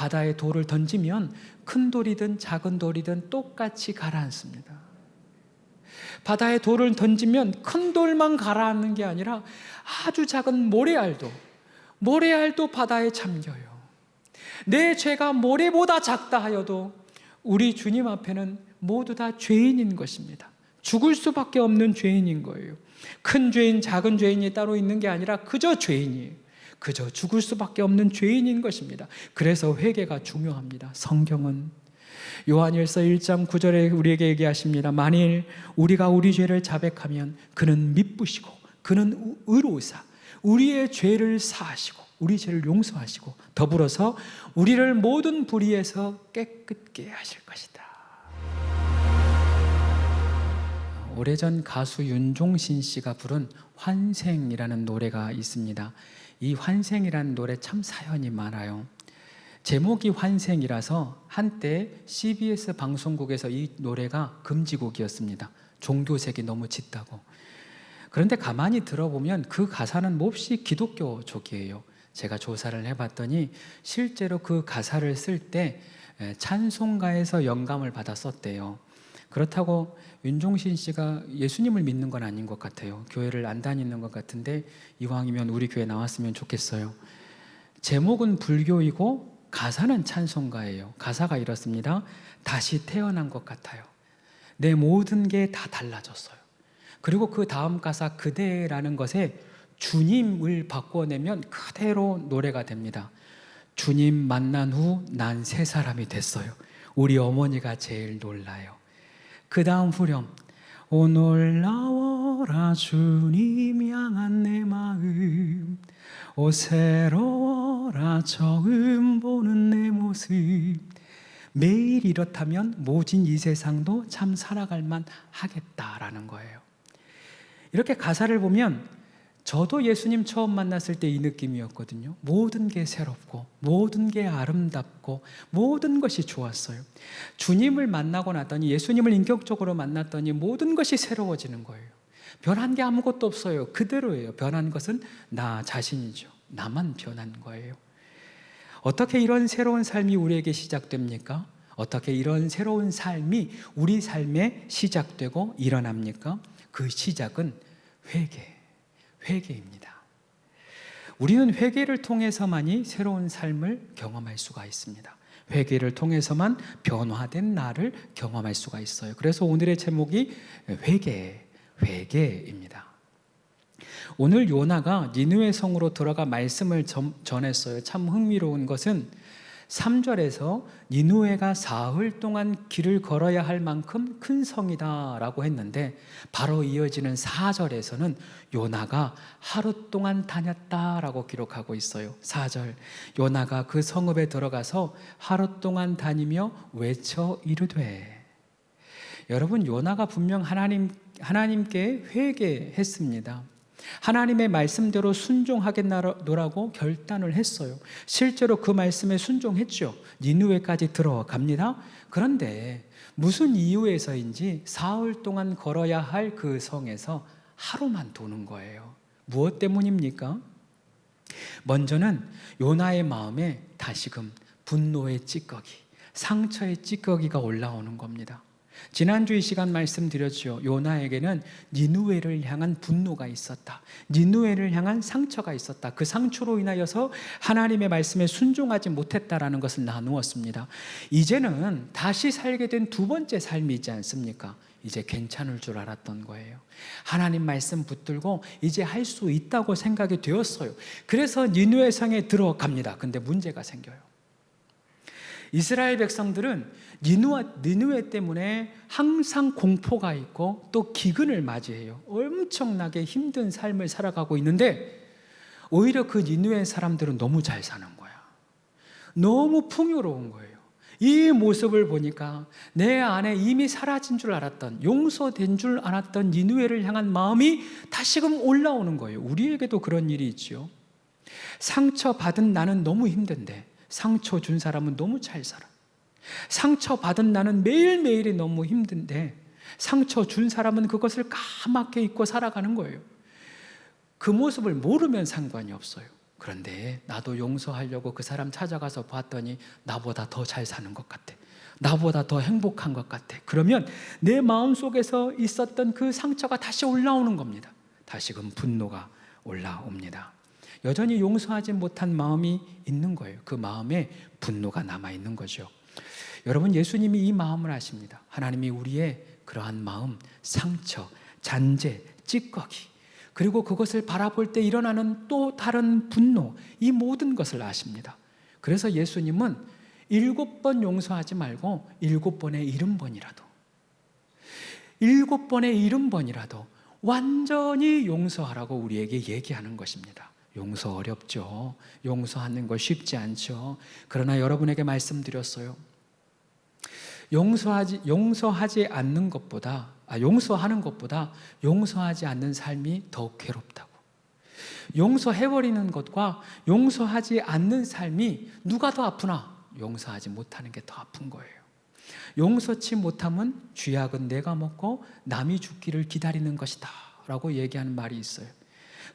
바다에 돌을 던지면 큰 돌이든 작은 돌이든 똑같이 가라앉습니다. 바다에 돌을 던지면 큰 돌만 가라앉는 게 아니라 아주 작은 모래알도 모래알도 바다에 잠겨요. 내 죄가 모래보다 작다 하여도 우리 주님 앞에는 모두 다 죄인인 것입니다. 죽을 수밖에 없는 죄인인 거예요. 큰 죄인, 작은 죄인이 따로 있는 게 아니라 그저 죄인이에요. 그저 죽을 수밖에 없는 죄인인 것입니다. 그래서 회개가 중요합니다. 성경은 요한일서 1장 9절에 우리에게 얘기하십니다. 만일 우리가 우리 죄를 자백하면 그는 미쁘시고 그는 의로우사 우리의 죄를 사하시고 우리 죄를 용서하시고 더불어서 우리를 모든 불의에서 깨끗게 하실 것이다. 오래전 가수 윤종신 씨가 부른 환생이라는 노래가 있습니다. 이 환생이라는 노래 참 사연이 많아요. 제목이 환생이라서 한때 CBS 방송국에서 이 노래가 금지곡이었습니다. 종교색이 너무 짙다고. 그런데 가만히 들어보면 그 가사는 몹시 기독교 쪽이에요. 제가 조사를 해봤더니 실제로 그 가사를 쓸 때 찬송가에서 영감을 받아 썼대요. 그렇다고 윤종신 씨가 예수님을 믿는 건 아닌 것 같아요. 교회를 안 다니는 것 같은데 이왕이면 우리 교회 나왔으면 좋겠어요. 제목은 불교이고 가사는 찬송가예요. 가사가 이렇습니다. 다시 태어난 것 같아요. 내 모든 게 다 달라졌어요. 그리고 그 다음 가사 그대라는 것에 주님을 바꿔내면 그대로 노래가 됩니다. 주님 만난 후 난 새 사람이 됐어요. 우리 어머니가 제일 놀라요. 그 다음 후렴. 오 놀라워라 주님 향한 내 마음. 오 새로워라 처음 보는 내 모습. 매일 이렇다면 모진 이 세상도 참 살아갈 만 하겠다라는 거예요. 이렇게 가사를 보면 저도 예수님 처음 만났을 때 이 느낌이었거든요. 모든 게 새롭고, 모든 게 아름답고, 모든 것이 좋았어요. 주님을 만나고 나더니, 예수님을 인격적으로 만났더니 모든 것이 새로워지는 거예요. 변한 게 아무것도 없어요. 그대로예요. 변한 것은 나 자신이죠. 나만 변한 거예요. 어떻게 이런 새로운 삶이 우리에게 시작됩니까? 어떻게 이런 새로운 삶이 우리 삶에 시작되고 일어납니까? 그 시작은 회개. 회개입니다. 우리는 회개를 통해서만이 새로운 삶을 경험할 수가 있습니다. 회개를 통해서만 변화된 나를 경험할 수가 있어요. 그래서 오늘의 제목이 회개, 회개입니다. 오늘 요나가 니느웨 성으로 들어가 말씀을 전 했어요. 참 흥미로운 것은 3절에서 니누에가 사흘 동안 길을 걸어야 할 만큼 큰 성이다라고 했는데 바로 이어지는 4절에서는 요나가 하루 동안 다녔다라고 기록하고 있어요. 4절 요나가 그 성읍에 들어가서 하루 동안 다니며 외쳐 이르되 여러분 요나가 분명 하나님 하나님께 회개했습니다. 하나님의 말씀대로 순종하겠노라고 결단을 했어요. 실제로 그 말씀에 순종했죠. 니누에까지 들어갑니다. 그런데 무슨 이유에서인지 사흘 동안 걸어야 할 그 성에서 하루만 도는 거예요. 무엇 때문입니까? 먼저는 요나의 마음에 다시금 분노의 찌꺼기, 상처의 찌꺼기가 올라오는 겁니다. 지난주 이 시간 말씀드렸죠. 요나에게는 니누웨를 향한 분노가 있었다. 니누웨를 향한 상처가 있었다. 그 상처로 인하여서 하나님의 말씀에 순종하지 못했다라는 것을 나누었습니다. 이제는 다시 살게 된 두 번째 삶이 있지 않습니까? 이제 괜찮을 줄 알았던 거예요. 하나님 말씀 붙들고 이제 할 수 있다고 생각이 되었어요. 그래서 니누의 성에 들어갑니다. 근데 문제가 생겨요. 이스라엘 백성들은 니누웨 때문에 항상 공포가 있고 또 기근을 맞이해요. 엄청나게 힘든 삶을 살아가고 있는데 오히려 그 니누웨 사람들은 너무 잘 사는 거야. 너무 풍요로운 거예요. 이 모습을 보니까 내 안에 이미 사라진 줄 알았던 용서된 줄 알았던 니누웨를 향한 마음이 다시금 올라오는 거예요. 우리에게도 그런 일이 있죠. 상처 받은 나는 너무 힘든데 상처 준 사람은 너무 잘 살아. 상처 받은 나는 매일매일이 너무 힘든데 상처 준 사람은 그것을 까맣게 잊고 살아가는 거예요. 그 모습을 모르면 상관이 없어요. 그런데 나도 용서하려고 그 사람 찾아가서 봤더니 나보다 더 잘 사는 것 같아. 나보다 더 행복한 것 같아. 그러면 내 마음 속에서 있었던 그 상처가 다시 올라오는 겁니다. 다시금 분노가 올라옵니다. 여전히 용서하지 못한 마음이 있는 거예요. 그 마음에 분노가 남아 있는 거죠. 여러분 예수님이 이 마음을 아십니다. 하나님이 우리의 그러한 마음, 상처, 잔재, 찌꺼기 그리고 그것을 바라볼 때 일어나는 또 다른 분노 이 모든 것을 아십니다. 그래서 예수님은 일곱 번 용서하지 말고 일곱 번에 일흔 번이라도 일곱 번에 일흔 번이라도 완전히 용서하라고 우리에게 얘기하는 것입니다. 용서 어렵죠. 용서하는 거 쉽지 않죠. 그러나 여러분에게 말씀드렸어요. 용서하지 용서하지 않는 것보다 아, 용서하는 것보다 용서하지 않는 삶이 더 괴롭다고. 용서해 버리는 것과 용서하지 않는 삶이 누가 더 아프나? 용서하지 못하는 게 더 아픈 거예요. 용서치 못함은 쥐약은 내가 먹고 남이 죽기를 기다리는 것이다 라고 얘기하는 말이 있어요.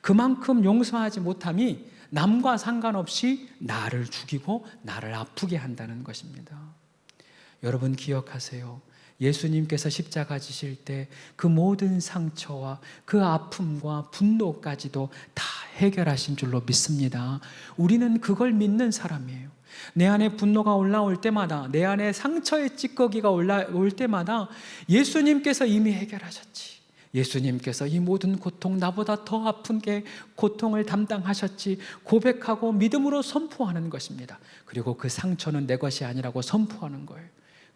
그만큼 용서하지 못함이 남과 상관없이 나를 죽이고 나를 아프게 한다는 것입니다. 여러분 기억하세요. 예수님께서 십자가 지실 때 그 모든 상처와 그 아픔과 분노까지도 다 해결하신 줄로 믿습니다. 우리는 그걸 믿는 사람이에요. 내 안에 분노가 올라올 때마다, 내 안에 상처의 찌꺼기가 올라올 때마다 예수님께서 이미 해결하셨지. 예수님께서 이 모든 고통, 나보다 더 아픈 게 고통을 담당하셨지. 고백하고 믿음으로 선포하는 것입니다. 그리고 그 상처는 내 것이 아니라고 선포하는 거예요.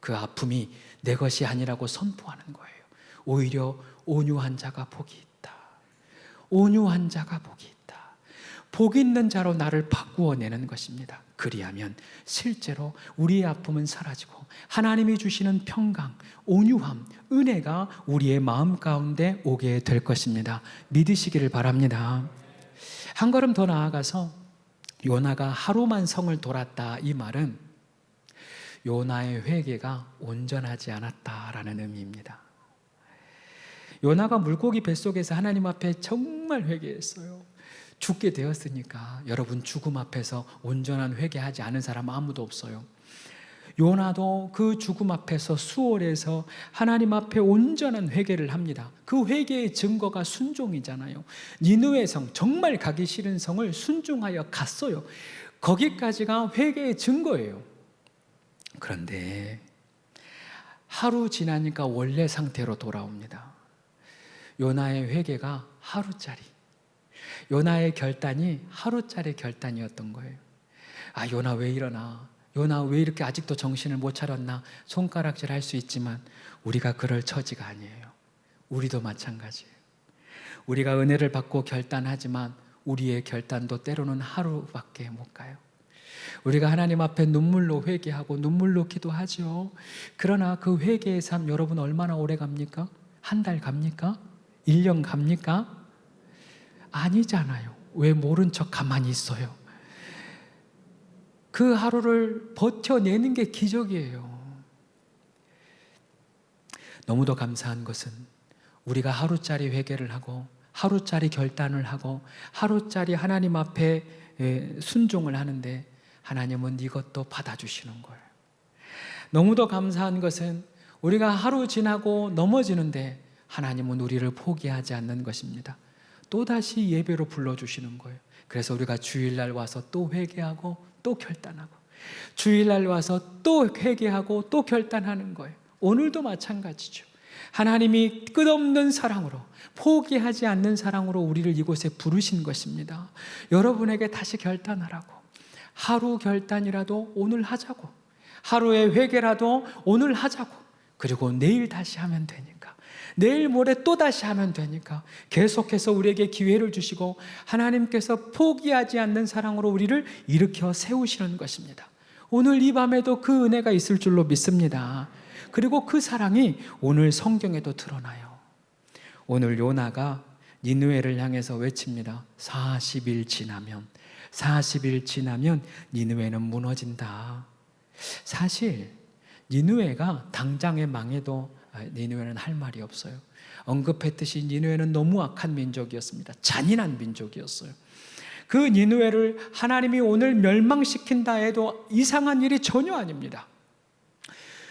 그 아픔이 내 것이 아니라고 선포하는 거예요. 오히려 온유한 자가 복이 있다. 온유한 자가 복이 있다. 복 있는 자로 나를 바꾸어 내는 것입니다. 그리하면 실제로 우리의 아픔은 사라지고 하나님이 주시는 평강, 온유함, 은혜가 우리의 마음 가운데 오게 될 것입니다. 믿으시기를 바랍니다. 한 걸음 더 나아가서 요나가 하루만 성을 돌았다 이 말은 요나의 회개가 온전하지 않았다라는 의미입니다. 요나가 물고기 뱃속에서 하나님 앞에 정말 회개했어요. 죽게 되었으니까 여러분 죽음 앞에서 온전한 회개하지 않은 사람 아무도 없어요. 요나도 그 죽음 앞에서 수월해서 하나님 앞에 온전한 회개를 합니다. 그 회개의 증거가 순종이잖아요. 니느웨 성 정말 가기 싫은 성을 순종하여 갔어요. 거기까지가 회개의 증거예요. 그런데 하루 지나니까 원래 상태로 돌아옵니다. 요나의 회개가 하루짜리. 요나의 결단이 하루짜리 결단이었던 거예요. 아, 요나 왜 이러나? 요나 왜 이렇게 아직도 정신을 못 차렸나? 손가락질 할 수 있지만 우리가 그럴 처지가 아니에요. 우리도 마찬가지예요. 우리가 은혜를 받고 결단하지만 우리의 결단도 때로는 하루밖에 못 가요. 우리가 하나님 앞에 눈물로 회개하고 눈물로 기도하죠. 그러나 그 회개의 삶 여러분 얼마나 오래 갑니까? 한 달 갑니까? 1년 갑니까? 아니잖아요. 왜 모른 척 가만히 있어요? 그 하루를 버텨내는 게 기적이에요. 너무도 감사한 것은 우리가 하루짜리 회개를 하고 하루짜리 결단을 하고 하루짜리 하나님 앞에 순종을 하는데 하나님은 이것도 받아주시는 거예요. 너무도 감사한 것은 우리가 하루 지나고 넘어지는데 하나님은 우리를 포기하지 않는 것입니다. 또다시 예배로 불러주시는 거예요. 그래서 우리가 주일날 와서 또 회개하고 또 결단하고 주일날 와서 또 회개하고 또 결단하는 거예요. 오늘도 마찬가지죠. 하나님이 끝없는 사랑으로 포기하지 않는 사랑으로 우리를 이곳에 부르신 것입니다. 여러분에게 다시 결단하라고. 하루 결단이라도 오늘 하자고. 하루의 회개라도 오늘 하자고. 그리고 내일 다시 하면 되니까. 내일 모레 또 다시 하면 되니까. 계속해서 우리에게 기회를 주시고 하나님께서 포기하지 않는 사랑으로 우리를 일으켜 세우시는 것입니다. 오늘 이 밤에도 그 은혜가 있을 줄로 믿습니다. 그리고 그 사랑이 오늘 성경에도 드러나요. 오늘 요나가 니누에를 향해서 외칩니다. 40일 지나면 40일 지나면 니누에는 무너진다. 사실 니누에가 당장에 망해도 니누에는 할 말이 없어요. 언급했듯이 니누에는 너무 악한 민족이었습니다. 잔인한 민족이었어요. 그 니누에를 하나님이 오늘 멸망시킨다 해도 이상한 일이 전혀 아닙니다.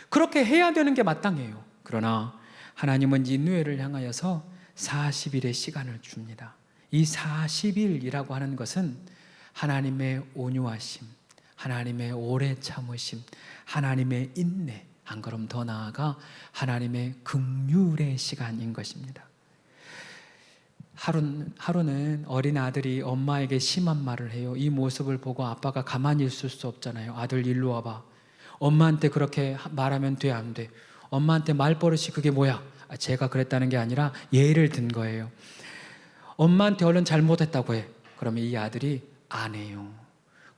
그렇게 해야 되는 게 마땅해요. 그러나 하나님은 니누에를 향하여서 40일의 시간을 줍니다. 이 40일이라고 하는 것은 하나님의 온유하심, 하나님의 오래 참으심, 하나님의 인내, 한 걸음 더 나아가 하나님의 긍휼의 시간인 것입니다. 하루는, 하루는 어린 아들이 엄마에게 심한 말을 해요. 이 모습을 보고 아빠가 가만히 있을 수 없잖아요. 아들 일로 와봐. 엄마한테 그렇게 말하면 돼, 안 돼? 엄마한테 말버릇이 그게 뭐야? 아, 제가 그랬다는 게 아니라 예를 든 거예요. 엄마한테 얼른 잘못했다고 해. 그러면 이 아들이 안 해요.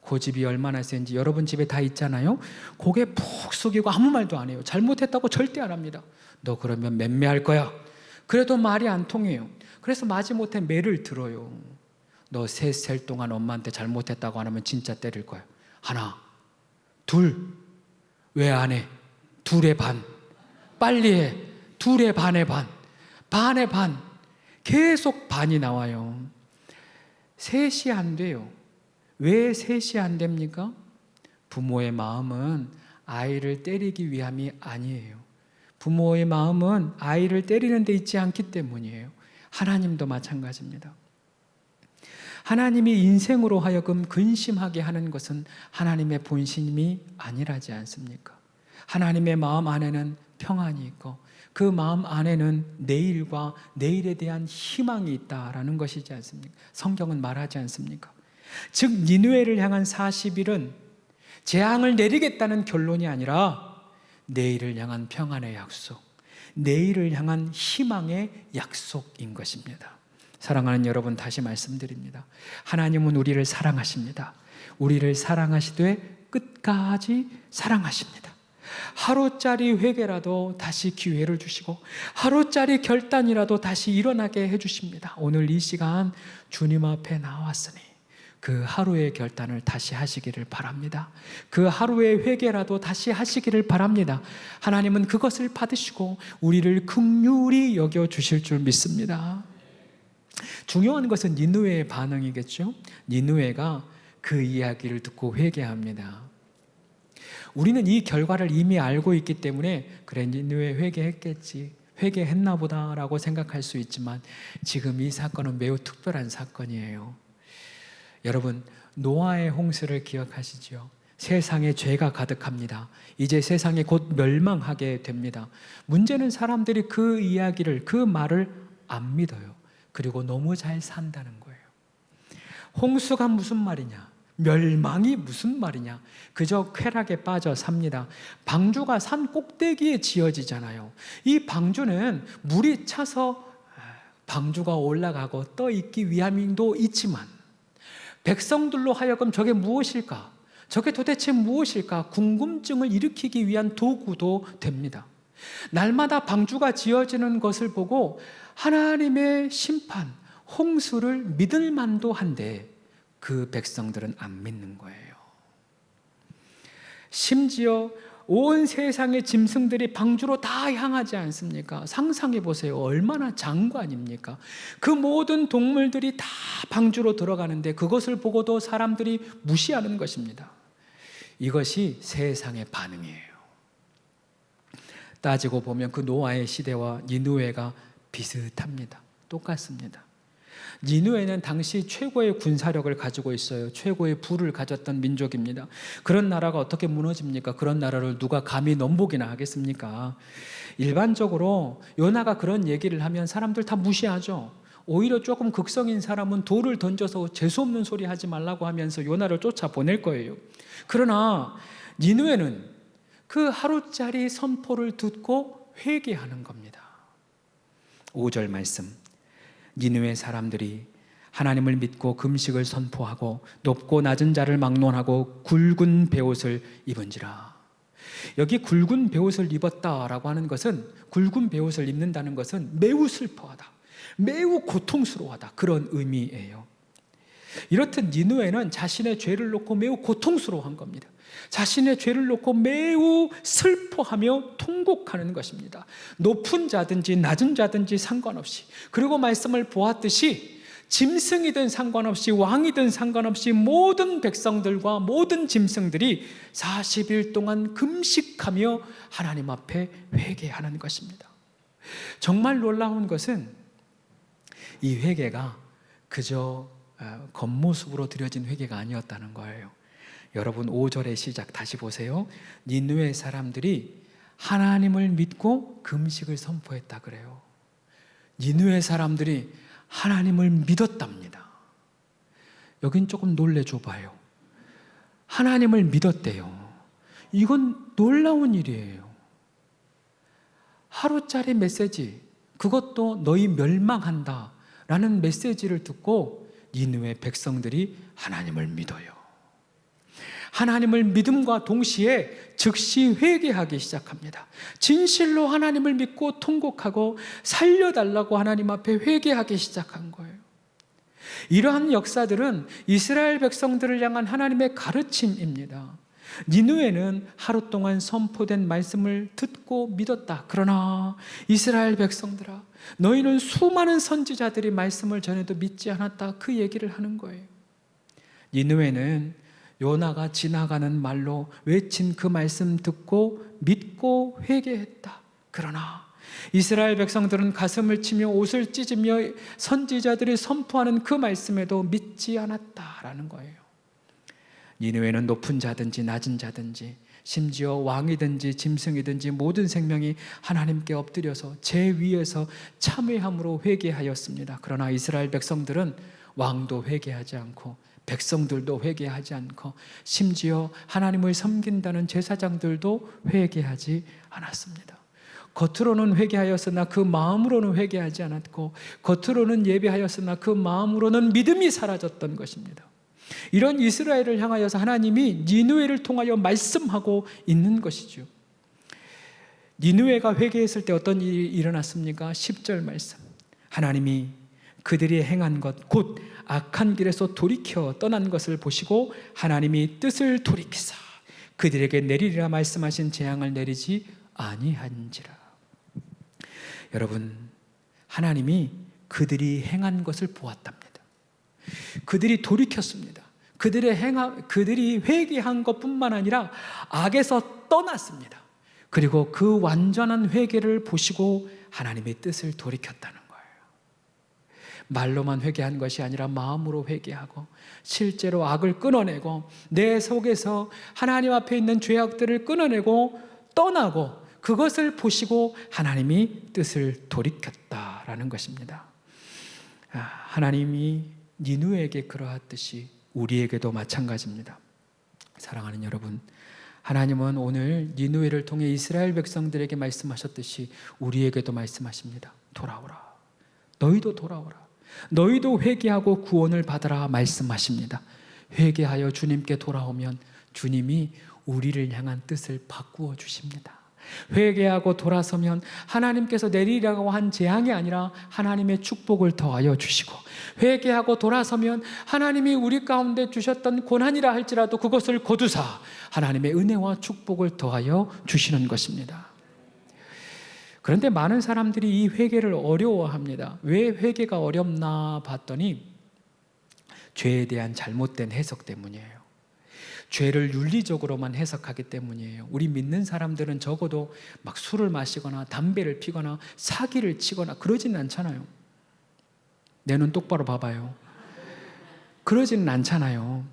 고집이 얼마나 센지 여러분 집에 다 있잖아요. 고개 푹 숙이고 아무 말도 안 해요. 잘못했다고 절대 안 합니다. 너 그러면 맴매할 거야. 그래도 말이 안 통해요. 그래서 마지못해 매를 들어요. 너 세 살 동안 엄마한테 잘못했다고 안 하면 진짜 때릴 거야. 하나, 둘, 왜 안 해? 둘의 반. 빨리 해. 둘의 반의 반. 반의 반. 계속 반이 나와요. 셋이 안 돼요. 왜 셋이 안 됩니까? 부모의 마음은 아이를 때리기 위함이 아니에요. 부모의 마음은 아이를 때리는 데 있지 않기 때문이에요. 하나님도 마찬가지입니다. 하나님이 인생으로 하여금 근심하게 하는 것은 하나님의 본심이 아니라지 않습니까? 하나님의 마음 안에는 평안이 있고 그 마음 안에는 내일과 내일에 대한 희망이 있다라는 것이지 않습니까? 성경은 말하지 않습니까? 즉 니누에를 향한 40일은 재앙을 내리겠다는 결론이 아니라 내일을 향한 평안의 약속, 내일을 향한 희망의 약속인 것입니다. 사랑하는 여러분 다시 말씀드립니다. 하나님은 우리를 사랑하십니다. 우리를 사랑하시되 끝까지 사랑하십니다. 하루짜리 회개라도 다시 기회를 주시고 하루짜리 결단이라도 다시 일어나게 해 주십니다. 오늘 이 시간 주님 앞에 나왔으니 그 하루의 결단을 다시 하시기를 바랍니다. 그 하루의 회개라도 다시 하시기를 바랍니다. 하나님은 그것을 받으시고 우리를 긍휼히 여겨 주실 줄 믿습니다. 중요한 것은 니누웨의 반응이겠죠. 니누웨가 그 이야기를 듣고 회개합니다. 우리는 이 결과를 이미 알고 있기 때문에 그래 니누웨 회개했겠지. 회개했나 보다라고 생각할 수 있지만 지금 이 사건은 매우 특별한 사건이에요. 여러분 노아의 홍수를 기억하시죠? 세상에 죄가 가득합니다. 이제 세상이 곧 멸망하게 됩니다. 문제는 사람들이 그 이야기를 그 말을 안 믿어요. 그리고 너무 잘 산다는 거예요. 홍수가 무슨 말이냐? 멸망이 무슨 말이냐? 그저 쾌락에 빠져 삽니다. 방주가 산 꼭대기에 지어지잖아요. 이 방주는 물이 차서 방주가 올라가고 떠 있기 위함도 있지만 백성들로 하여금 저게 무엇일까? 저게 도대체 무엇일까? 궁금증을 일으키기 위한 도구도 됩니다. 날마다 방주가 지어지는 것을 보고 하나님의 심판, 홍수를 믿을 만도 한데 그 백성들은 안 믿는 거예요. 심지어 온 세상의 짐승들이 방주로 다 향하지 않습니까? 상상해 보세요. 얼마나 장관입니까? 그 모든 동물들이 다 방주로 들어가는데 그것을 보고도 사람들이 무시하는 것입니다. 이것이 세상의 반응이에요. 따지고 보면 그 노아의 시대와 니누에가 비슷합니다. 똑같습니다. 니누에는 당시 최고의 군사력을 가지고 있어요. 최고의 부를 가졌던 민족입니다. 그런 나라가 어떻게 무너집니까? 그런 나라를 누가 감히 넘보기나 하겠습니까? 일반적으로 요나가 그런 얘기를 하면 사람들 다 무시하죠. 오히려 조금 극성인 사람은 돌을 던져서 재수없는 소리 하지 말라고 하면서 요나를 쫓아 보낼 거예요. 그러나 니누에는 그 하루짜리 선포를 듣고 회개하는 겁니다. 5절 말씀. 니느웨 사람들이 하나님을 믿고 금식을 선포하고 높고 낮은 자를 막론하고 굵은 베옷을 입은지라. 여기 굵은 베옷을 입었다라고 하는 것은 굵은 베옷을 입는다는 것은 매우 슬퍼하다. 매우 고통스러워하다. 그런 의미예요. 이렇듯 니누에는 자신의 죄를 놓고 매우 고통스러워한 겁니다. 자신의 죄를 놓고 매우 슬퍼하며 통곡하는 것입니다. 높은 자든지 낮은 자든지 상관없이. 그리고 말씀을 보았듯이 짐승이든 상관없이 왕이든 상관없이 모든 백성들과 모든 짐승들이 40일 동안 금식하며 하나님 앞에 회개하는 것입니다. 정말 놀라운 것은 이 회개가 그저 어, 겉모습으로 드려진 회개가 아니었다는 거예요. 여러분 5절의 시작 다시 보세요. 니누의 사람들이 하나님을 믿고 금식을 선포했다 그래요. 니누의 사람들이 하나님을 믿었답니다. 여긴 조금 놀래줘 봐요. 하나님을 믿었대요. 이건 놀라운 일이에요. 하루짜리 메시지, 그것도 너희 멸망한다. 라는 메시지를 듣고 니누의 백성들이 하나님을 믿어요. 하나님을 믿음과 동시에 즉시 회개하기 시작합니다. 진실로 하나님을 믿고 통곡하고 살려달라고 하나님 앞에 회개하기 시작한 거예요. 이러한 역사들은 이스라엘 백성들을 향한 하나님의 가르침입니다. 니누에는 하루 동안 선포된 말씀을 듣고 믿었다. 그러나 이스라엘 백성들아, 너희는 수많은 선지자들이 말씀을 전해도 믿지 않았다. 그 얘기를 하는 거예요. 니누에는 요나가 지나가는 말로 외친 그 말씀 듣고 믿고 회개했다. 그러나 이스라엘 백성들은 가슴을 치며 옷을 찢으며 선지자들이 선포하는 그 말씀에도 믿지 않았다라는 거예요. 니느웨는 높은 자든지 낮은 자든지 심지어 왕이든지 짐승이든지 모든 생명이 하나님께 엎드려서 제 위에서 참회함으로 회개하였습니다. 그러나 이스라엘 백성들은 왕도 회개하지 않고 백성들도 회개하지 않고 심지어 하나님을 섬긴다는 제사장들도 회개하지 않았습니다. 겉으로는 회개하였으나 그 마음으로는 회개하지 않았고 겉으로는 예배하였으나 그 마음으로는 믿음이 사라졌던 것입니다. 이런 이스라엘을 향하여서 하나님이 니누에를 통하여 말씀하고 있는 것이죠. 니누에가 회개했을 때 어떤 일이 일어났습니까? 10절 말씀. 하나님이 그들이 행한 것, 곧 악한 길에서 돌이켜 떠난 것을 보시고 하나님이 뜻을 돌이키사 그들에게 내리리라 말씀하신 재앙을 내리지 아니한지라. 여러분, 하나님이 그들이 행한 것을 보았답니다. 그들이 돌이켰습니다. 그들의 행함, 그들이 회개한 것뿐만 아니라 악에서 떠났습니다. 그리고 그 완전한 회개를 보시고 하나님의 뜻을 돌이켰다는. 말로만 회개한 것이 아니라 마음으로 회개하고 실제로 악을 끊어내고 내 속에서 하나님 앞에 있는 죄악들을 끊어내고 떠나고 그것을 보시고 하나님이 뜻을 돌이켰다라는 것입니다. 아, 하나님이 니누에게 그러하듯이 우리에게도 마찬가지입니다. 사랑하는 여러분, 하나님은 오늘 니누에를 통해 이스라엘 백성들에게 말씀하셨듯이 우리에게도 말씀하십니다. 돌아오라. 너희도 돌아오라. 너희도 회개하고 구원을 받으라 말씀하십니다. 회개하여 주님께 돌아오면 주님이 우리를 향한 뜻을 바꾸어 주십니다. 회개하고 돌아서면 하나님께서 내리라고 한 재앙이 아니라 하나님의 축복을 더하여 주시고 회개하고 돌아서면 하나님이 우리 가운데 주셨던 고난이라 할지라도 그것을 거두사 하나님의 은혜와 축복을 더하여 주시는 것입니다. 그런데 많은 사람들이 이 회개를 어려워합니다. 왜 회개가 어렵나 봤더니 죄에 대한 잘못된 해석 때문이에요. 죄를 윤리적으로만 해석하기 때문이에요. 우리 믿는 사람들은 적어도 막 술을 마시거나 담배를 피거나 사기를 치거나 그러지는 않잖아요. 내 눈 똑바로 봐봐요. 그러지는 않잖아요.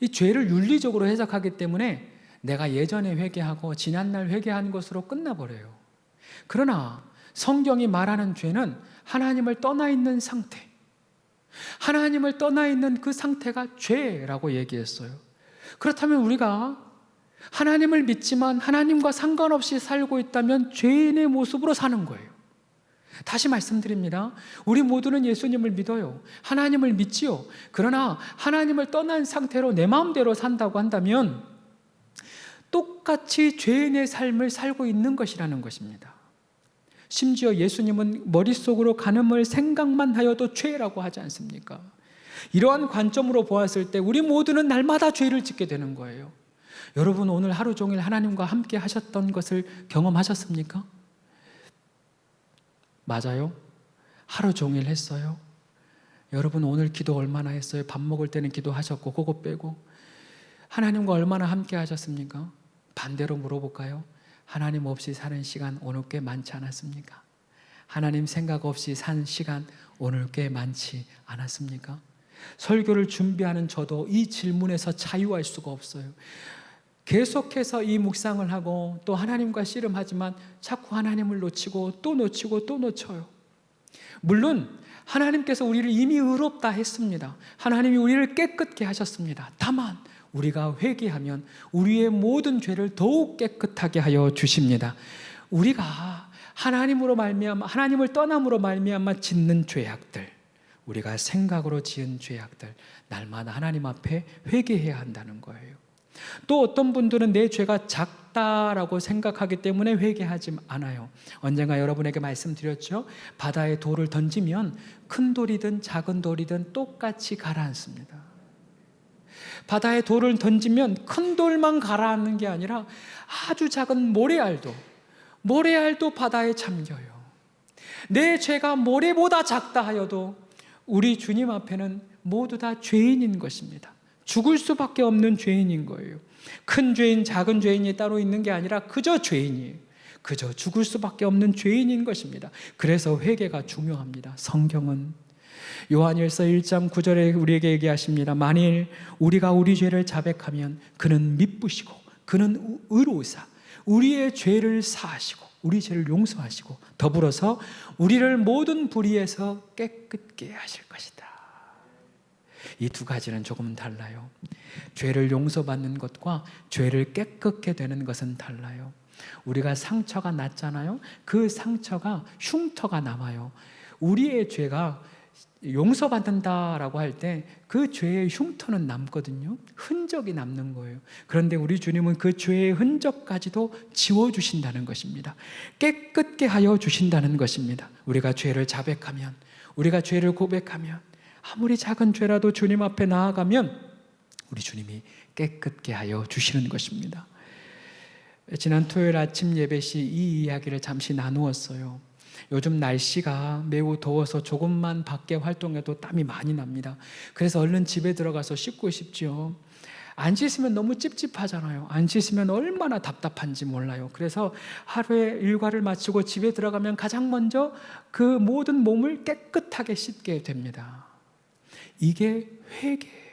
이 죄를 윤리적으로 해석하기 때문에 내가 예전에 회개하고 지난날 회개한 것으로 끝나버려요. 그러나 성경이 말하는 죄는 하나님을 떠나 있는 상태. 하나님을 떠나 있는 그 상태가 죄라고 얘기했어요. 그렇다면 우리가 하나님을 믿지만 하나님과 상관없이 살고 있다면 죄인의 모습으로 사는 거예요. 다시 말씀드립니다. 우리 모두는 예수님을 믿어요. 하나님을 믿지요. 그러나 하나님을 떠난 상태로 내 마음대로 산다고 한다면 똑같이 죄인의 삶을 살고 있는 것이라는 것입니다. 심지어 예수님은 머릿속으로 간음을 생각만 하여도 죄라고 하지 않습니까? 이러한 관점으로 보았을 때 우리 모두는 날마다 죄를 짓게 되는 거예요. 여러분 오늘 하루 종일 하나님과 함께 하셨던 것을 경험하셨습니까? 맞아요? 하루 종일 했어요. 여러분 오늘 기도 얼마나 했어요? 밥 먹을 때는 기도하셨고 그거 빼고 하나님과 얼마나 함께 하셨습니까? 반대로 물어볼까요? 하나님 없이 사는 시간 오늘 꽤 많지 않았습니까? 하나님 생각 없이 산 시간 오늘 꽤 많지 않았습니까? 설교를 준비하는 저도 이 질문에서 자유할 수가 없어요. 계속해서 이 묵상을 하고 또 하나님과 씨름하지만 자꾸 하나님을 놓치고 또 놓치고 또 놓쳐요. 물론 하나님께서 우리를 이미 의롭다 했습니다. 하나님이 우리를 깨끗게 하셨습니다. 다만 우리가 회개하면 우리의 모든 죄를 더욱 깨끗하게 하여 주십니다. 우리가 하나님으로 말미암아 하나님을 떠남으로 말미암아 짓는 죄악들 우리가 생각으로 지은 죄악들 날마다 하나님 앞에 회개해야 한다는 거예요. 또 어떤 분들은 내 죄가 작다라고 생각하기 때문에 회개하지 않아요. 언젠가 여러분에게 말씀드렸죠. 바다에 돌을 던지면 큰 돌이든 작은 돌이든 똑같이 가라앉습니다. 바다에 돌을 던지면 큰 돌만 가라앉는 게 아니라 아주 작은 모래알도 모래알도 바다에 잠겨요. 내 죄가 모래보다 작다 하여도 우리 주님 앞에는 모두 다 죄인인 것입니다. 죽을 수밖에 없는 죄인인 거예요. 큰 죄인, 작은 죄인이 따로 있는 게 아니라 그저 죄인이에요. 그저 죽을 수밖에 없는 죄인인 것입니다. 그래서 회개가 중요합니다. 성경은 요한일서 1장 9절에 우리에게 얘기하십니다. 만일 우리가 우리 죄를 자백하면 그는 미쁘시고 그는 의로우사 우리의 죄를 사하시고 우리 죄를 용서하시고 더불어서 우리를 모든 불의에서 깨끗게 하실 것이다. 이 두 가지는 조금 달라요. 죄를 용서받는 것과 죄를 깨끗게 되는 것은 달라요. 우리가 상처가 났잖아요. 그 상처가 흉터가 남아요. 우리의 죄가 용서받는다라고 할 때 그 죄의 흉터는 남거든요. 흔적이 남는 거예요. 그런데 우리 주님은 그 죄의 흔적까지도 지워주신다는 것입니다. 깨끗게 하여 주신다는 것입니다. 우리가 죄를 자백하면, 우리가 죄를 고백하면, 아무리 작은 죄라도 주님 앞에 나아가면 우리 주님이 깨끗게 하여 주시는 것입니다. 지난 토요일 아침 예배 시 이 이야기를 잠시 나누었어요. 요즘 날씨가 매우 더워서 조금만 밖에 활동해도 땀이 많이 납니다. 그래서 얼른 집에 들어가서 씻고 싶지요. 안 씻으면 너무 찝찝하잖아요. 안 씻으면 얼마나 답답한지 몰라요. 그래서 하루에 일과를 마치고 집에 들어가면 가장 먼저 그 모든 몸을 깨끗하게 씻게 됩니다. 이게 회개예요.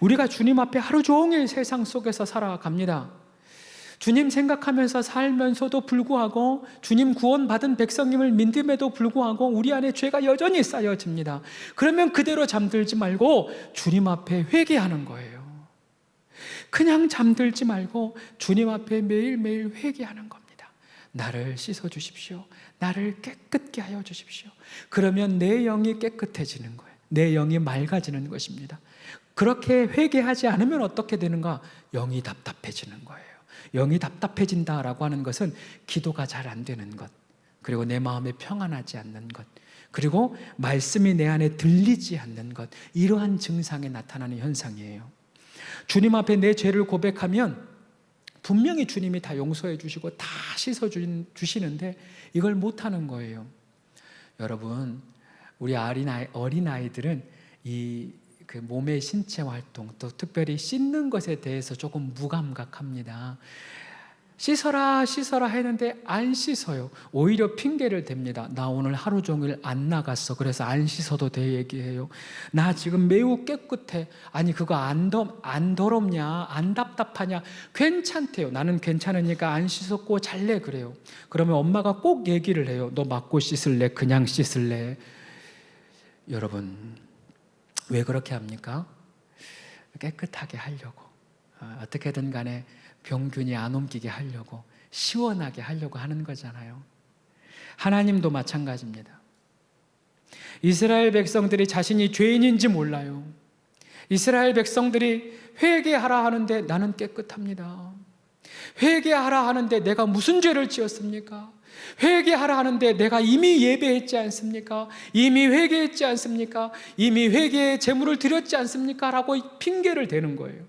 우리가 주님 앞에 하루 종일 세상 속에서 살아갑니다. 주님 생각하면서 살면서도 불구하고 주님 구원받은 백성님을 믿음에도 불구하고 우리 안에 죄가 여전히 쌓여집니다. 그러면 그대로 잠들지 말고 주님 앞에 회개하는 거예요. 그냥 잠들지 말고 주님 앞에 매일매일 회개하는 겁니다. 나를 씻어 주십시오. 나를 깨끗게 하여 주십시오. 그러면 내 영이 깨끗해지는 거예요. 내 영이 맑아지는 것입니다. 그렇게 회개하지 않으면 어떻게 되는가? 영이 답답해지는 거예요. 영이 답답해진다라고 하는 것은 기도가 잘 안 되는 것, 그리고 내 마음에 평안하지 않는 것, 그리고 말씀이 내 안에 들리지 않는 것, 이러한 증상에 나타나는 현상이에요. 주님 앞에 내 죄를 고백하면 분명히 주님이 다 용서해 주시고 다 씻어 주시는데 이걸 못 하는 거예요. 여러분, 우리 어린 아이들은 이 그 몸의 신체 활동 또 특별히 씻는 것에 대해서 조금 무감각합니다. 씻어라 씻어라 했는데 안 씻어요. 오히려 핑계를 댑니다. 나 오늘 하루 종일 안 나갔어. 그래서 안 씻어도 돼 얘기해요. 나 지금 매우 깨끗해. 아니 그거 안, 더, 안 더럽냐? 안 답답하냐? 괜찮대요. 나는 괜찮으니까 안 씻었고 잘래 그래요. 그러면 엄마가 꼭 얘기를 해요. 너 맞고 씻을래? 그냥 씻을래? 여러분 왜 그렇게 합니까? 깨끗하게 하려고 어, 어떻게든 간에 병균이 안 옮기게 하려고 시원하게 하려고 하는 거잖아요. 하나님도 마찬가지입니다. 이스라엘 백성들이 자신이 죄인인지 몰라요. 이스라엘 백성들이 회개하라 하는데 나는 깨끗합니다. 회개하라 하는데 내가 무슨 죄를 지었습니까? 회개하라 하는데 내가 이미 예배했지 않습니까? 이미 회개했지 않습니까? 이미 회개의 제물을 드렸지 않습니까? 라고 핑계를 대는 거예요.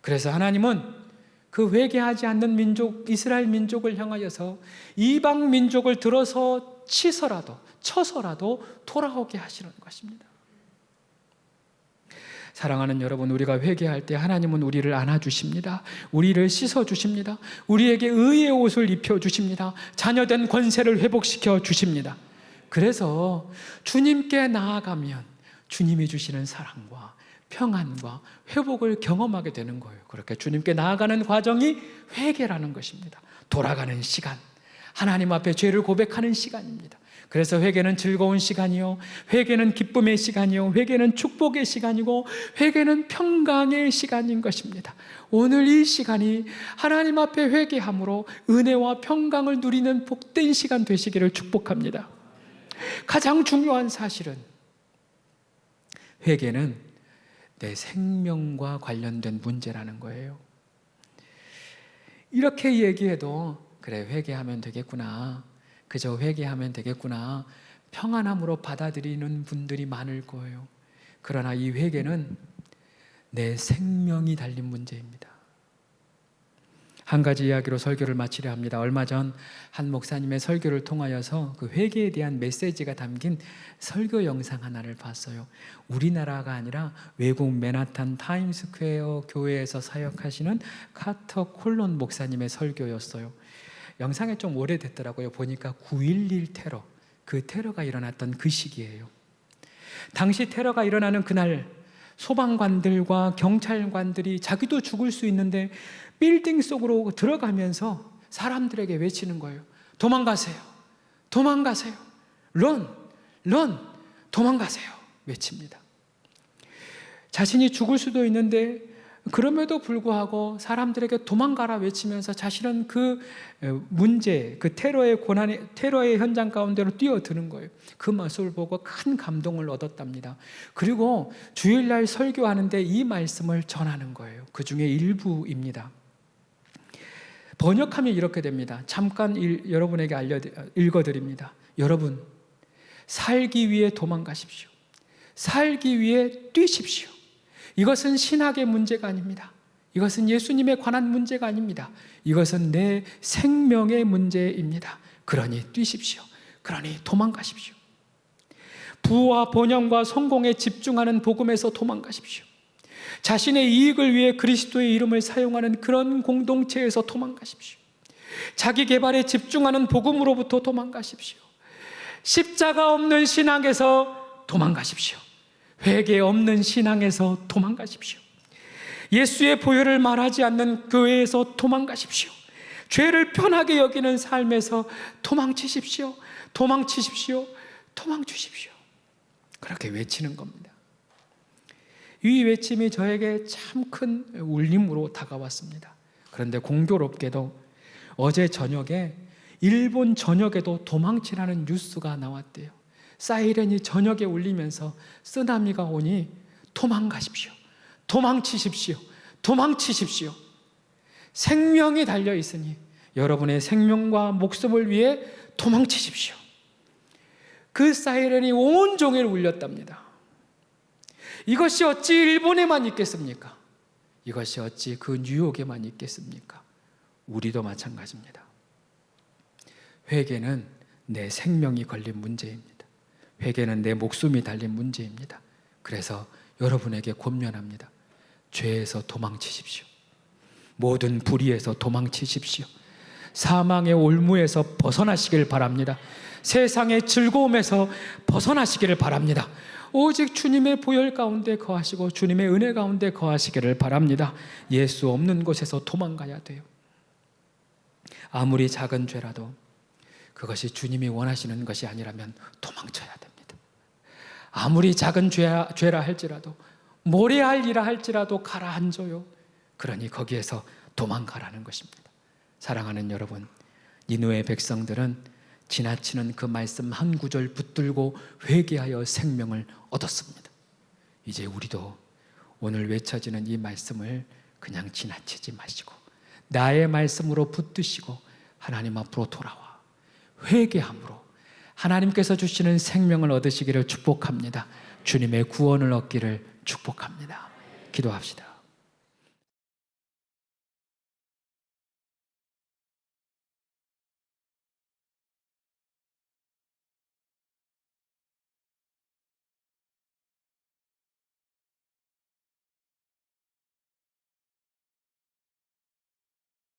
그래서 하나님은 그 회개하지 않는 민족 이스라엘 민족을 향하여서 이방 민족을 들어서 치서라도 쳐서라도 돌아오게 하시는 것입니다. 사랑하는 여러분, 우리가 회개할 때 하나님은 우리를 안아주십니다. 우리를 씻어주십니다. 우리에게 의의 옷을 입혀주십니다. 자녀된 권세를 회복시켜 주십니다. 그래서 주님께 나아가면 주님이 주시는 사랑과 평안과 회복을 경험하게 되는 거예요. 그렇게 주님께 나아가는 과정이 회개라는 것입니다. 돌아가는 시간. 하나님 앞에 죄를 고백하는 시간입니다. 그래서 회개는 즐거운 시간이요. 회개는 기쁨의 시간이요. 회개는 축복의 시간이고, 회개는 평강의 시간인 것입니다. 오늘 이 시간이 하나님 앞에 회개함으로 은혜와 평강을 누리는 복된 시간 되시기를 축복합니다. 가장 중요한 사실은 회개는 내 생명과 관련된 문제라는 거예요. 이렇게 얘기해도 그래 회개하면 되겠구나. 그저 회개하면 되겠구나. 평안함으로 받아들이는 분들이 많을 거예요. 그러나 이 회개는 내 생명이 달린 문제입니다. 한 가지 이야기로 설교를 마치려 합니다. 얼마 전 한 목사님의 설교를 통하여서 그 회개에 대한 메시지가 담긴 설교 영상 하나를 봤어요. 우리나라가 아니라 외국 맨하탄 타임스퀘어 교회에서 사역하시는 카터 콜론 목사님의 설교였어요. 영상이 좀 오래됐더라고요. 보니까 9.11 테러, 그 테러가 일어났던 그 시기예요. 당시 테러가 일어나는 그날 소방관들과 경찰관들이 자기도 죽을 수 있는데 빌딩 속으로 들어가면서 사람들에게 외치는 거예요. 도망가세요. 도망가세요. 런, 런, 도망가세요. 외칩니다. 자신이 죽을 수도 있는데 그럼에도 불구하고 사람들에게 도망가라 외치면서 자신은 그 문제, 그 테러의 고난의 테러의 현장 가운데로 뛰어드는 거예요. 그 모습을 보고 큰 감동을 얻었답니다. 그리고 주일날 설교하는데 이 말씀을 전하는 거예요. 그 중에 일부입니다. 번역하면 이렇게 됩니다. 잠깐 일, 여러분에게 알려 읽어드립니다. 여러분 살기 위해 도망가십시오. 살기 위해 뛰십시오. 이것은 신학의 문제가 아닙니다. 이것은 예수님에 관한 문제가 아닙니다. 이것은 내 생명의 문제입니다. 그러니 뛰십시오. 그러니 도망가십시오. 부와 번영과 성공에 집중하는 복음에서 도망가십시오. 자신의 이익을 위해 그리스도의 이름을 사용하는 그런 공동체에서 도망가십시오. 자기 개발에 집중하는 복음으로부터 도망가십시오. 십자가 없는 신앙에서 도망가십시오. 회개 없는 신앙에서 도망가십시오. 예수의 보혈을 말하지 않는 교회에서 도망가십시오. 죄를 편하게 여기는 삶에서 도망치십시오. 도망치십시오. 도망주십시오. 그렇게 외치는 겁니다. 이 외침이 저에게 참 큰 울림으로 다가왔습니다. 그런데 공교롭게도 어제 저녁에 일본 전역에도 도망치라는 뉴스가 나왔대요. 사이렌이 저녁에 울리면서 쓰나미가 오니 도망가십시오. 도망치십시오. 도망치십시오. 생명이 달려 있으니 여러분의 생명과 목숨을 위해 도망치십시오. 그 사이렌이 온 종일 울렸답니다. 이것이 어찌 일본에만 있겠습니까? 이것이 어찌 그 뉴욕에만 있겠습니까? 우리도 마찬가지입니다. 회개는 내 생명이 걸린 문제입니다. 회개는 내 목숨이 달린 문제입니다. 그래서 여러분에게 권면합니다. 죄에서 도망치십시오. 모든 불의에서 도망치십시오. 사망의 올무에서 벗어나시길 바랍니다. 세상의 즐거움에서 벗어나시기를 바랍니다. 오직 주님의 보혈 가운데 거하시고 주님의 은혜 가운데 거하시기를 바랍니다. 예수 없는 곳에서 도망가야 돼요. 아무리 작은 죄라도 그것이 주님이 원하시는 것이 아니라면 도망쳐야 됩니다. 아무리 작은 죄, 죄라 할지라도 모래할 일라 할지라도 가라앉아요. 그러니 거기에서 도망가라는 것입니다. 사랑하는 여러분, 니누의 백성들은 지나치는 그 말씀 한 구절 붙들고 회개하여 생명을 얻었습니다. 이제 우리도 오늘 외쳐지는 이 말씀을 그냥 지나치지 마시고 나의 말씀으로 붙드시고 하나님 앞으로 돌아와 회개함으로 하나님께서 주시는 생명을 얻으시기를 축복합니다. 주님의 구원을 얻기를 축복합니다. 기도합시다.